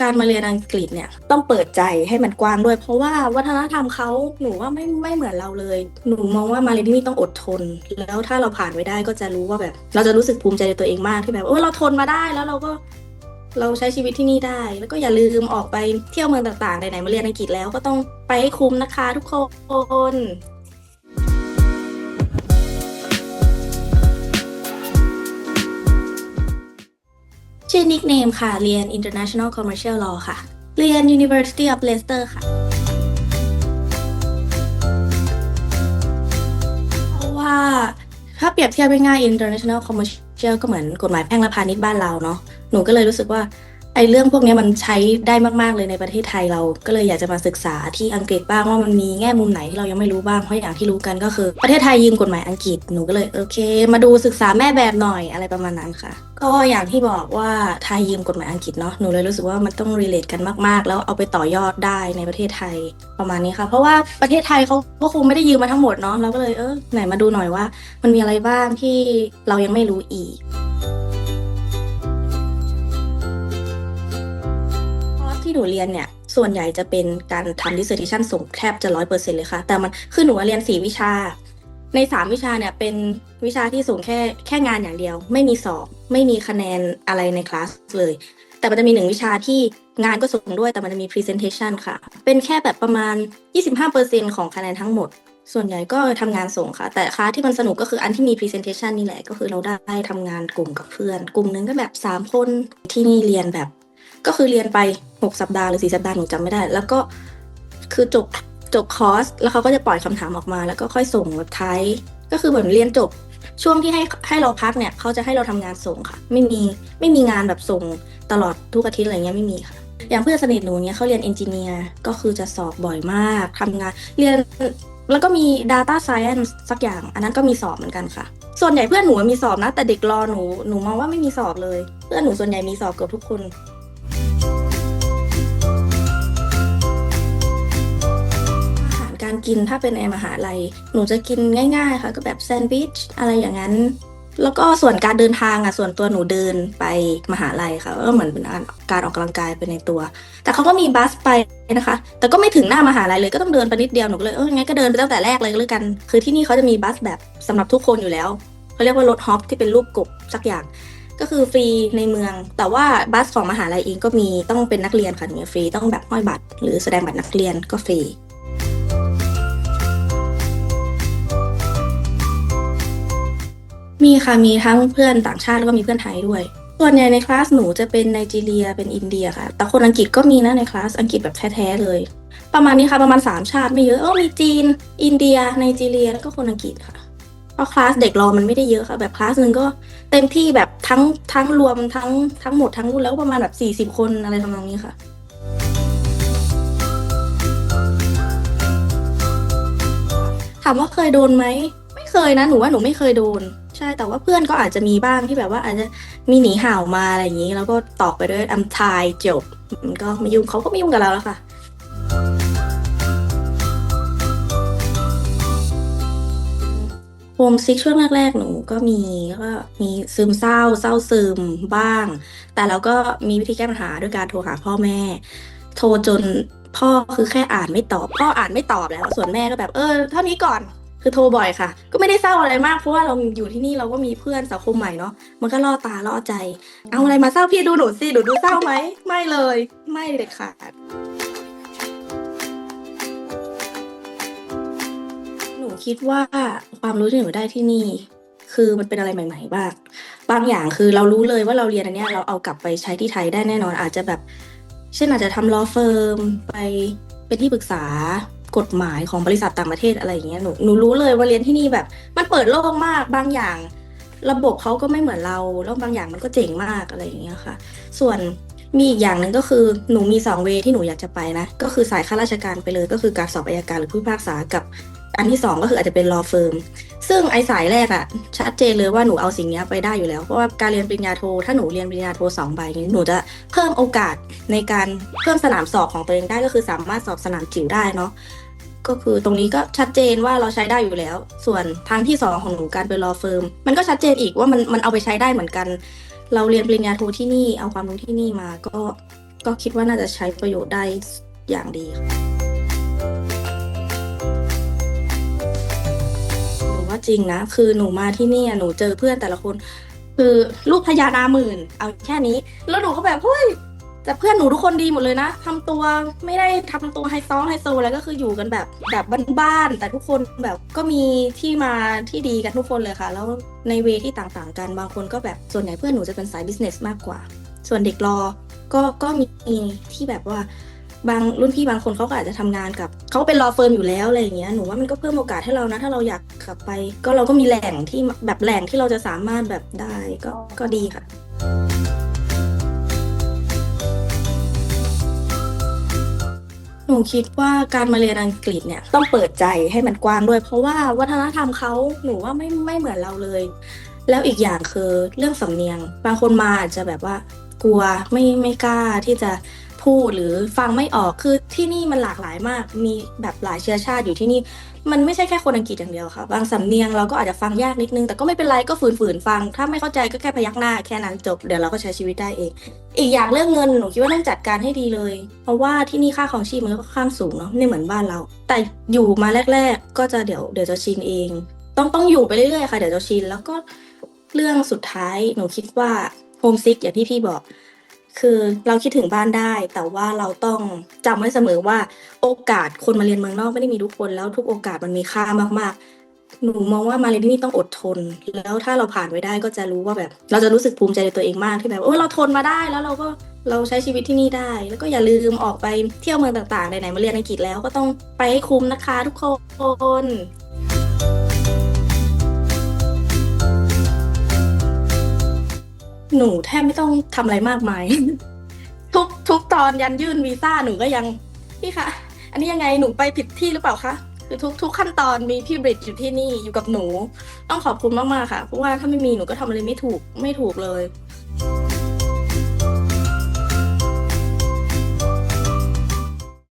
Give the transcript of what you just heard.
การมาเรียนอังกฤษเนี่ยต้องเปิดใจให้มันกว้างด้วย เพราะว่าวัฒนธรรมเขาหนูว่าไม่ไม่เหมือนเราเลย หนูมองว่ามาเรียนที่นี่ต้องอดทน แล้วถ้าเราผ่านไปได้ก็จะรู้ว่าแบบ เราจะรู้สึกภูมิใจในตัวเองมากที่แบบเออเราทนมาได้แล้วเราก็เราใช้ชีวิตที่นี่ได้ แล้วก็อย่าลืมออกไปเที่ยวเมืองต่างๆไหนๆมาเรียนอังกฤษแล้วก็ต้องไปให้คุ้มนะคะทุกคน ชื่อนิกเนมค่ะ เรียน International Commercial Law ค่ะ เรียน University of Leicester ค่ะ เพราะว่าถ้าเปรียบเทียบง่ายๆ International Commercial ก็เหมือนกฎหมายแพ่งและพาณิชย์บ้านเราเนาะ หนูก็เลยรู้สึกว่า ไอ้เรื่องพวกนี้มันใช้ได้มาก ๆ เลยในประเทศไทยเรา ก็เลยอยากจะมาศึกษาที่อังกฤษบ้างว่ามันมีแง่มุมไหนที่เรายังไม่รู้บ้าง เพราะอย่างที่รู้กันก็คือ ประเทศไทยยืมกฎหมายอังกฤษ หนูก็เลยโอเค มาดูศึกษาแม่แบบหน่อยอะไรประมาณนั้นค่ะ ก็อย่างที่บอกว่าไทยยืมกฎหมายอังกฤษเนาะ หนูเลยรู้สึกว่ามันต้อง relate กันมาก ๆ แล้วเอาไปต่อยอดได้ในประเทศไทยประมาณนี้ค่ะ เพราะว่าประเทศไทยเขาก็คงไม่ได้ยืมมาทั้งหมดเนาะ เราก็เลยเออไหนมาดูหน่อยว่า มันมีอะไรบ้างที่เรายังไม่รู้อีก หนูเรียนเนี่ยส่วนใหญ่จะเป็นการทำ dissertation ส่งแทบจะร้อยเปอร์เซ็นเลยค่ะ แต่มันคือหนูเรียนสี่วิชา ในสามวิชาเนี่ยเป็นวิชาที่ส่งแค่แค่งานอย่างเดียว ไม่มีสอบ ไม่มีคะแนนอะไรในคลาสเลย แต่มันจะมีหนึ่งวิชาที่งานก็ส่งด้วยแต่มันจะมี presentation ค่ะ เป็นแค่แบบประมาณ 25%ของคะแนนทั้งหมด ส่วนใหญ่ก็ทำงานส่งค่ะ แต่คลาสที่มันสนุกก็คืออันที่มี presentation นี่แหละก็คือเราได้ทำงานกลุ่มกับเพื่อน กลุ่มหนึงก็แบบสามคนที่นี่เรียนแบบ ก็คือเรียนไป 6 สัปดาห์หรือ 4 สัปดาห์หนูจำไม่ได้ แล้วก็คือจบจบคอร์ส แล้วเขาก็จะปล่อยคำถามออกมา แล้วก็ค่อยส่งแบบท้ายก็คือเหมือนเรียนจบ ช่วงที่ให้ให้เราพักเนี่ยเขาจะให้เราทำงานส่งค่ะ ไม่มีไม่มีงานแบบส่งตลอดทุกอาทิตย์อะไรเงี้ยไม่มีค่ะ อย่างเพื่อนสนิทหนูเนี่ยเขาเรียนเอนจิเนียร์ก็คือจะสอบบ่อยมากทำงาน เรียนแล้วก็มี Data Science สักอย่าง อันนั้นก็มีสอบเหมือนกันค่ะ ส่วนใหญ่เพื่อนหนูมีสอบนะ แต่เด็กรอหนูหนูมองว่าไม่มีสอบเลย เพื่อนหนูส่วนใหญ่มีสอบเกือบทุกคน กินถ้าเป็นในมหาลัย หนูจะกินง่าย ๆ ค่ะ ก็แบบแซนด์วิชอะไรอย่างนั้น แล้วก็ส่วนการเดินทางอะส่วนตัวหนูเดินไปมหาลัยค่ะก็เหมือนเป็นการออกกำลังกายไปในตัว แต่เขาก็มีบัสไปนะคะ แต่ก็ไม่ถึงหน้ามหาลัยเลยก็ต้องเดินไปนิดเดียวหนูก็เลยเอองั้นก็เดินไปตั้งแต่แรกเลยก็แล้วกัน คือที่นี่เขาจะมีบัสแบบสำหรับทุกคนอยู่แล้วเขาเรียกว่ารถฮอปที่เป็นรูปกบสักอย่างก็คือฟรีในเมือง แต่ว่าบัสของมหาลัยเองก็มีต้องเป็นนักเรียนค่ะถึงจะฟรีต้องแบบห้อยบัตร หรือแสดงบัตรนักเรียนก็ฟรี มีค่ะมีทั้งเพื่อนต่างชาติแล้วก็มีเพื่อนไทยด้วย ส่วนใหญ่ในคลาสหนูจะเป็นไนจีเรียเป็นอินเดียค่ะ แต่คนอังกฤษก็มีนะในคลาสอังกฤษแบบแท้ๆเลย ประมาณนี้ค่ะประมาณสามชาติไม่เยอะเออมีจีน อินเดียไนจีเรียแล้วก็คนอังกฤษค่ะเพราะคลาสเด็กรอมันไม่ได้เยอะค่ะ แบบคลาสหนึ่งก็เต็มที่แบบทั้งทั้งรวมทั้งทั้งหมดทั้งรุ่นแล้วประมาณแบบสี่สิบ40 คนอะไรทำนองนี้ค่ะถามว่าเคยโดนไหมไม่เคยนะหนูว่าหนูไม่เคยโดน ใช่แต่ว่าเพื่อนก็อาจจะมีบ้างที่แบบว่าอาจจะมีหนีห่าวมาอะไรอย่างนี้ แล้วก็ตอบไปด้วยอัมทายจบมันก็ไม่ยุ่งเขาก็ไม่ยุ่งกับเราแล้วค่ะ โฮมซิกช่วงแรกๆ หนูก็มีก็มีซึมเศร้าเศร้าซึมบ้าง แต่เราก็มีวิธีแก้ปัญหาด้วยการโทรหาพ่อแม่ โทรจนพ่อคือแค่อ่านไม่ตอบ พ่ออ่านไม่ตอบแล้ว ส่วนแม่ก็แบบเออเท่านี้ก่อน คือโทรบ่อยค่ะ ก็ไม่ได้เศร้าอะไรมาก เพราะว่าเราอยู่ที่นี่เราก็มีเพื่อนสังคมใหม่เนาะ มันก็ล่อตาล่อใจ เอาอะไรมาเศร้าพี่ดูหนูสิหนูดูเศร้าไหม ไม่เลย ไม่เด็ดขาด หนูคิดว่าความรู้ที่หนูได้ที่นี่ คือมันเป็นอะไรใหม่ ๆ บ้าง บางอย่างคือเรารู้เลยว่าเราเรียนอันเนี้ยเราเอากลับไปใช้ที่ไทยได้แน่นอน อาจจะแบบ เช่นอาจจะทำ law firm ไปเป็นที่ปรึกษา กฎหมายของบริษัทต่างประเทศอะไรอย่างเงี้ยหนูหนูรู้เลยว่าเรียนที่นี่แบบ มันเปิดโลกมากบางอย่าง ระบบเขาก็ไม่เหมือนเราแล้วบางอย่างมันก็เจ๋งมากอะไรอย่างเงี้ยค่ะ ส่วนมีอีกอย่างหนึ่งก็คือหนูมีสองเวที่หนูอยากจะไปนะ ก็คือสายข้าราชการไปเลยก็คือการสอบอัยการหรือผู้พิพากษากับอันที่สองก็คืออาจจะเป็น law firm ซึ่งไอสายแรกอะชัดเจนเลยว่าหนูเอาสิ่งนี้ไปได้อยู่แล้ว เพราะว่าการเรียนปริญญาโท ถ้าหนูเรียนปริญญาโทสองใบนี้หนูจะเพิ่มโอกาสในการเพิ่มสนามสอบของตัวเองได้ก็คือสามารถสอบสนามจิ๋วได้เนาะ ก็คือตรงนี้ก็ชัดเจนว่าเราใช้ได้อยู่แล้ว ส่วนทางที่สองของหนูการเป็น law firm มันก็ชัดเจนอีกว่ามันมันเอาไปใช้ได้เหมือนกัน เราเรียนปริญญาโทที่นี่เอาความรู้ที่นี่มา ก็ก็คิดว่าน่าจะใช้ประโยชน์ได้อย่างดีค่ะหนูว่าจริงนะ คือหนูมาที่นี่อะหนูเจอเพื่อนแต่ละคน คือลูกพญานาหมื่น เอาแค่นี้ แล้วหนูก็แบบเฮ้ย แต่เพื่อนหนูทุกคนดีหมดเลยนะทำตัวไม่ได้ทำตัวไฮซอไฮโซอะไรก็คืออยู่กันแบบแบบบ้านๆแต่ทุกคนแบบก็มีที่มาที่ดีกันทุกคนเลยค่ะ แล้วในเวที่ต่างๆ กันบางคนก็แบบส่วนใหญ่เพื่อนหนูจะเป็นสายบิสเนสมากกว่า ส่วนเด็กรอก็ก็มีที่แบบว่า บางรุ่นพี่บางคนเขาก็อาจจะทำงานกับเขาเป็นรอเฟิร์มอยู่แล้วอะไรอย่างเงี้ยหนูว่ามันก็เพิ่มโอกาสให้เรานะ ถ้าเราอยากกลับไป ก็เราก็มีแหล่งที่แบบแหล่งที่เราจะสามารถแบบได้ก็ก็ดีค่ะ หนูคิดว่าการมาเรียนอังกฤษเนี่ยต้องเปิดใจให้มันกว้างด้วย เพราะว่าวัฒนธรรมเขาหนูว่าไม่ไม่เหมือนเราเลย แล้วอีกอย่างคือเรื่องสำเนียง บางคนมาอาจจะแบบว่ากลัวไม่ไม่กล้าที่จะพูดหรือฟังไม่ออกคือที่นี่มันหลากหลายมาก มีแบบหลายเชื้อชาติอยู่ที่นี่ มันไม่ใช่แค่คนอังกฤษอย่างเดียวค่ะ บางสำเนียงเราก็อาจจะฟังยากนิดนึง แต่ก็ไม่เป็นไรก็ฝืนๆฟัง ถ้าไม่เข้าใจก็แค่พยักหน้าแค่นั้นจบ เดี๋ยวเราก็ใช้ชีวิตได้เอง อีกอย่างเรื่องเงินหนูคิดว่าต้องจัดการให้ดีเลย เพราะว่าที่นี่ค่าของชีพมันก็ค่อนข้างสูงเนาะไม่เหมือนบ้านเรา แต่อยู่มาแรก ๆ ก็จะเดี๋ยวเดี๋ยวจะชินเอง ต้องต้องอยู่ไปเรื่อยๆค่ะเดี๋ยวจะชินแล้วก็เรื่องสุดท้ายหนูคิดว่าโฮมซิกอย่างที่พี่บอก คือเราคิดถึงบ้านได้ แต่ว่าเราต้องจำไว้เสมอว่าโอกาสคนมาเรียนเมืองนอกไม่ได้มีทุกคนแล้วทุกโอกาสมันมีค่ามากๆ หนูมองว่ามาเรียนที่นี่ต้องอดทน แล้วถ้าเราผ่านไปได้ก็จะรู้ว่าแบบ เราจะรู้สึกภูมิใจในตัวเองมากที่แบบเออเราทนมาได้แล้วเราก็เราใช้ชีวิตที่นี่ได้ แล้วก็อย่าลืมออกไปเที่ยวเมืองต่างๆไหนๆมาเรียนอังกฤษแล้วก็ต้องไปให้คุ้มนะคะทุกคน หนูแทบไม่ต้องทำอะไรมากมาย ทุกทุกตอนยันยื่นวีซ่าหนูก็ยังพี่คะอันนี้ยังไงหนูไปผิดที่หรือเปล่าคะคือทุกทุกขั้นตอนมีพี่บริดอยู่ที่นี่อยู่กับหนู ต้องขอบคุณมากๆค่ะเพราะว่าถ้าไม่มีหนูก็ทำอะไรไม่ถูกไม่ถูกเลย